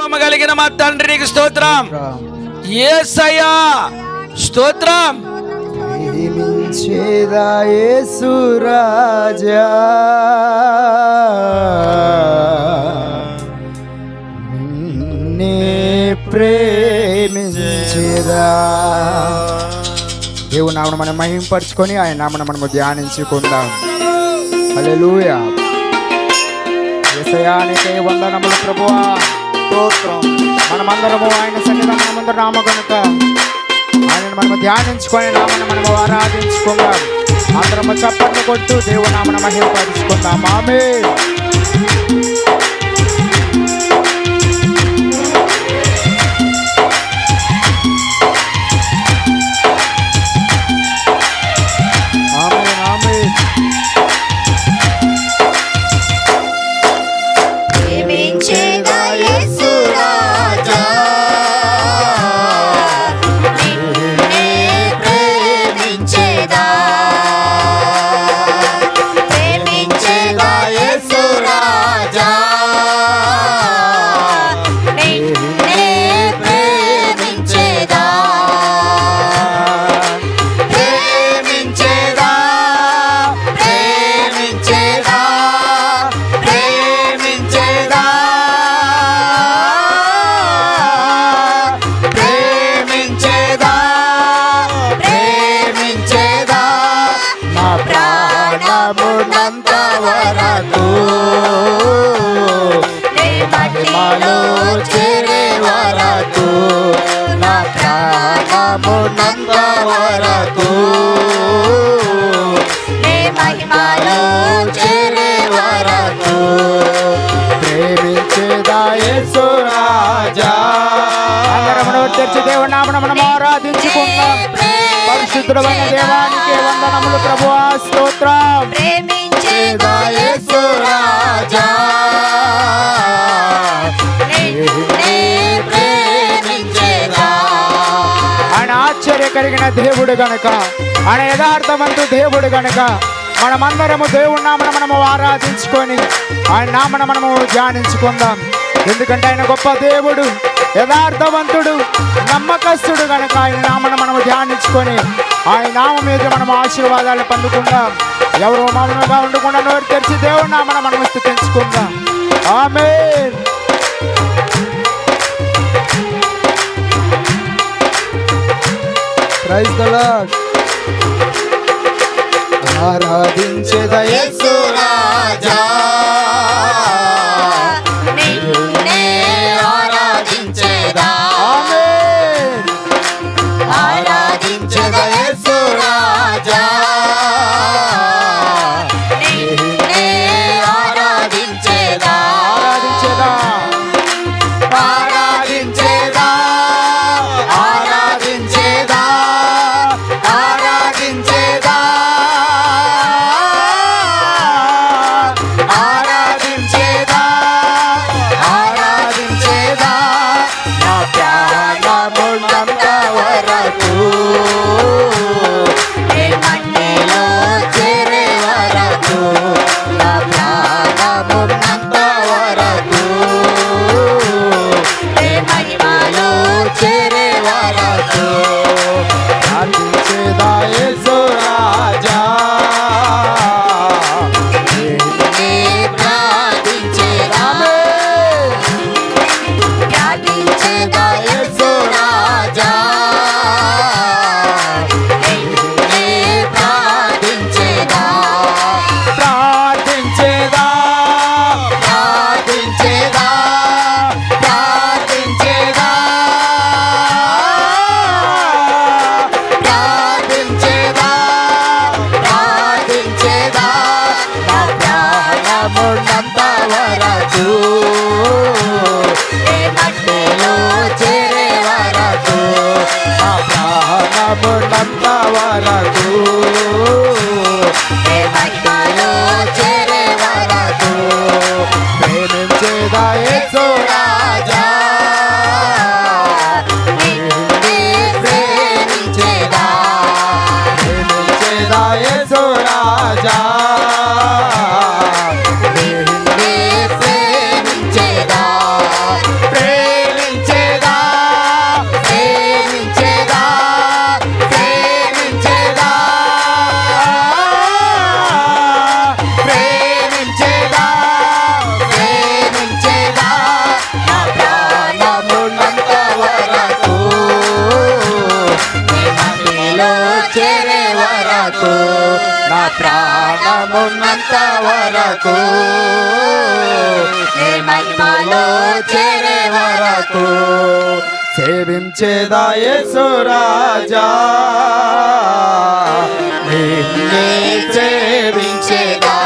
జీవము కలిగిన మా తండ్రికి స్తోత్రం. ఏసయ్యా స్తోత్రం. రాజా. నిన్నే ప్రేమించేదా. దేవుని నామను మనం మహింపరుచుకొని ఆయన నామను మనము ధ్యానించుకుందాం. హల్లెలూయా. యేసయానికే వందనములు ప్రభువా. స్తోత్రం. మనమందరము ఆయన సన్నిధానం ముందు నామ కనుక ఆయనను మనము ధ్యానించుకొని నామను మనము ఆరాధించుకుందాం. అందరము చప్పట్లు కొట్టు దేవునామను నామన మహిమపరుచుకుందాం ఆమె నా ప్రాణమునంత వరకు నీ మహిమలో చేరే వరకు నా ప్రాణమునంత వరకు నీ మహిమలో చేరే వరకు ప్రేమించేదా యేసు రాజా అందరము తెచ్చి దేవుని నామన మనం ఆరాధించుకుందాం పరిశుద్ధమైన దేవానికి వందనములు ప్రభువా స్తోత్రం. ప్రేమించేదా యేసు రాజా. ఆయన ఆశ్చర్య కలిగిన దేవుడు గనుక ఆయన యథార్థవంతు దేవుడు గనుక మనమందరము దేవుడి నామన మనము ఆరాధించుకొని ఆయన నామన మనము ధ్యానించుకుందాం. ఎందుకంటే ఆయన గొప్ప దేవుడు. యథార్థవంతుడు నమ్మకస్తుడు కనుక ఆయన నామను మనము ధ్యానించుకొని ఆయన నామం మీద మనం ఆశీర్వాదాలు పొందుకుందాం. ఎవరు మౌనంగా ఉండకుండా నోరు తెరిచి దేవుడు నామన మనం స్థుతించుకుందాం. ఆమె ప్రైజ్ ద లార్డ్. రాజా. వరకు ఏ మట్టిలో చేరే వరకు ఆ నా ప్రాణమున్నంత వరకు ఏ మహిమలో చేరే వరకు సేవించేదాయే సురాజా నిన్నే సేవించేదా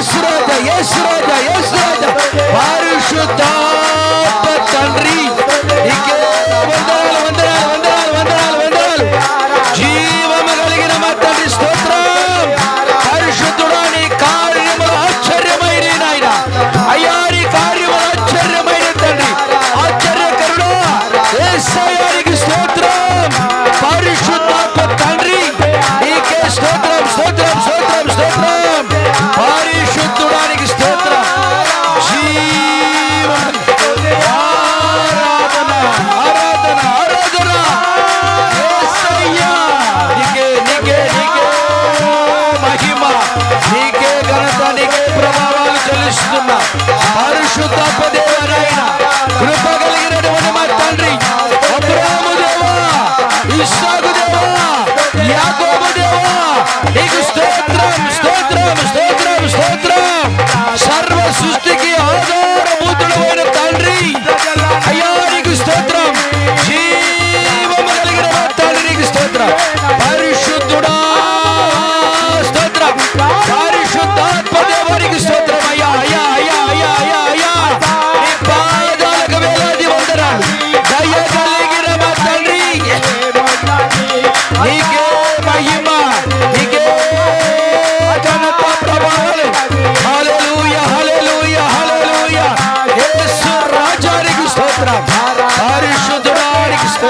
Yes, Raja, yes, Raja, yes.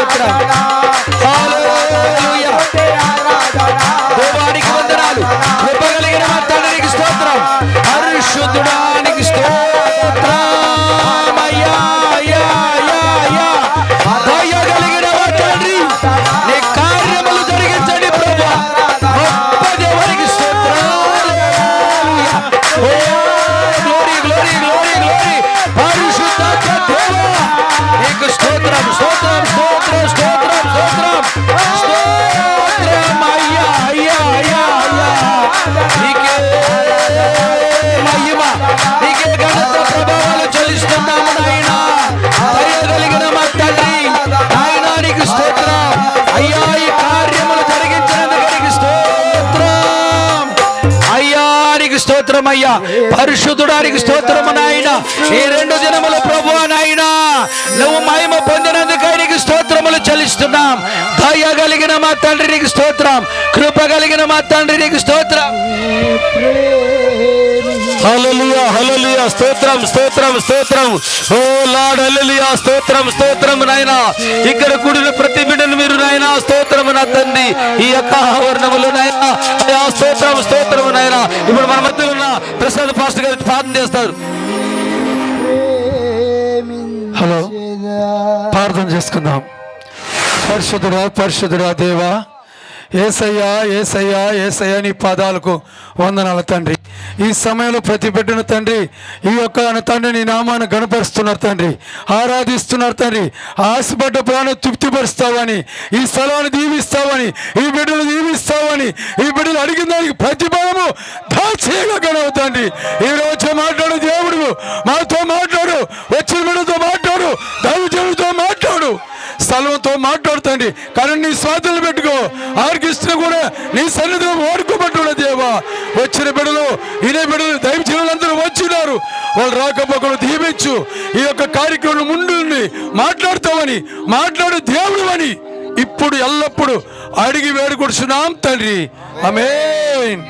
స్తోత్రం స్తోత్రమయ్యా. పరిశుద్ధుడానికి స్తోత్రము నాయన. ఈ రెండు దినములు ప్రభు నాయన. నువ్వు మహిమ పొందినందుకై నీకు స్తోత్రములు చెల్లిస్తున్నాం. దయ కలిగిన మా తండ్రి నీకు స్తోత్రం. కృప కలిగిన మా తండ్రి నీకు స్తోత్రం హలలియా హలలియా స్తోత్రం స్తోత్రం స్తోత్రం. ఓ లార్డ్ హలలియా స్తోత్రం స్తోత్రం నాయనా. ఇక్కడ కూడిన ప్రతి బిడ్డను మీరు నాయనా స్తోత్రం నా తండ్రి. ఈ యొక్క ఆవరణములు నాయనా. అయ్యా స్తోత్రం స్తోత్రం నాయనా. ఇప్పుడు మన మధ్యలో ఉన్న ప్రసాద్ పాస్టర్ గారు ప్రార్థన చేస్తారు. హలో. ప్రార్థన చేసుకుందాం. పరిశుద్ధుడా పరిశుద్ధుడా దేవా. ఏసయ్యా ఏసయ్యా ఏసయ్యా నీ పాదాలకు వందనాలు తండ్రి. ఈ సమయంలో ప్రతి బిడ్డను తండ్రి ఈ యొక్క తండ్రి నీ నామాన్ని గణపరుస్తున్నారు తండ్రి. ఆరాధిస్తున్నారు తండ్రి. ఆశపడ్డ ప్రాణం తృప్తిపరుస్తావని ఈ స్థలాన్ని దీవిస్తావని ఈ బిడ్డలు దీవిస్తావని ఈ బిడ్డలు అడిగిన దానికి ప్రతిఫలము దాచేగా గణవుతండి ఈ రోజు మాట్లాడు దేవుడు. మాతో మాట్లాడు. వచ్చిన బిడ్డతో మాట్లాడు. దైవజనుడితో మాట్లాడు స్థలంతో మాట్లాడుతండి కానీ నీ స్వాతంత్రం నీ సన్నిధిలో వాడుకోబట్టున్న దేవా. వచ్చిన బిడలు ఇదే బిడ్డలు దైవజనులందరూ వచ్చినారు. వాళ్ళు రాకపోకలు దీవించు. ఈ యొక్క కార్యక్రమం ముందు మాట్లాడతామని మాట్లాడు దేవుడు అని ఇప్పుడు ఎల్లప్పుడు అడిగి వేడుకొడుచున్నాం తండ్రి. ఆమేన్.